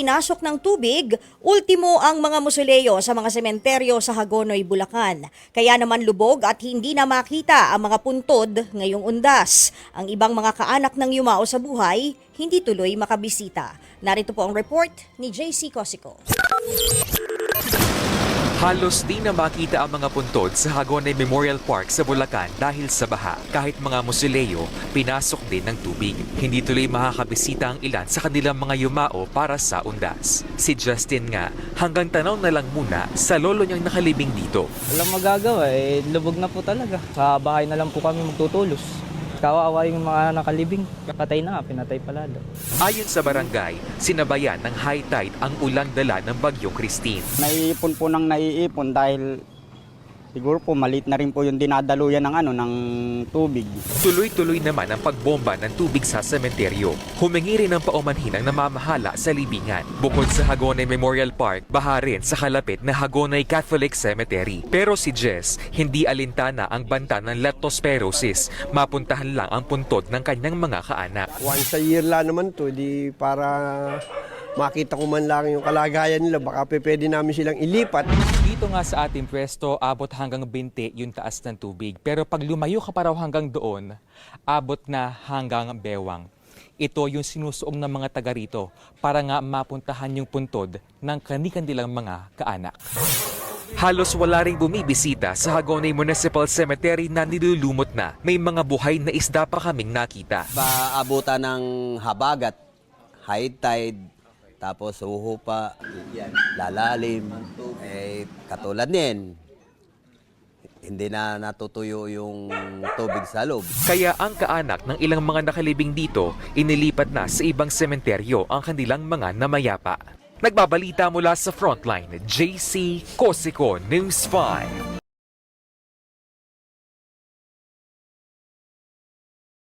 Pinasok ng tubig, ultimo ang mga musuleyo sa mga sementeryo sa Hagonoy, Bulacan. Kaya naman lubog at hindi na makita ang mga puntod ngayong undas. Ang ibang mga kaanak ng yumao sa buhay, hindi tuloy makabisita. Narito po ang report ni JC Cosico. Halos di na makita ang mga puntod sa Hagonoy Memorial Park sa Bulacan dahil sa baha. Kahit mga musileo, pinasok din ng tubig. Hindi tuloy makakabisita ang ilan sa kanilang mga yumao para sa undas. Si Justin nga, hanggang tanaw na lang muna sa lolo niyang nakalibing dito. Walang magagawa eh, lubog na po talaga. Sa bahay na lang po kami magtutulos. Kawawa yung mga nakalibing. Patay na nga, pinatay pala daw. Ayon sa barangay, sinabayan ng high tide ang ulang dala ng bagyong Christine. Naiipon po ng naiipon dahil siguro po malit na rin po yung dinadaluyan ng ano ng tubig. Tuloy-tuloy naman ang pagbomba ng tubig sa sementeryo. Humingi rin ng paumanhin ang namamahala sa libingan. Bukod sa Hagonay Memorial Park, baha rin sa kalapit na Hagonay Catholic Cemetery. Pero si Jess, hindi alintana ang banta ng leptospirosis. Mapuntahan lang ang puntod ng kanyang mga kaanak. Once a year lang naman to, di para makita ko man lang yung kalagayan nila, baka pwede namin silang ilipat. Dito nga sa ating pwesto, abot hanggang 20 yung taas ng tubig. Pero pag lumayo ka pa raw hanggang doon, abot na hanggang bewang. Ito yung sinusuong ng mga taga rito para nga mapuntahan yung puntod ng kanilang mga kaanak. Halos wala ring bumibisita sa Hagonay Municipal Cemetery na nilulumot na. May mga buhay na isda pa kaming nakita. Paabutan ng habagat, high tide, tapos uho pa, lalalim. Eh, katulad nin, hindi na natutuyo yung tubig sa loob. Kaya ang kaanak ng ilang mga nakalibing dito, inilipat na sa ibang sementeryo ang kanilang mga namayapa. Nagbabalita mula sa frontline, JC Cosico News 5.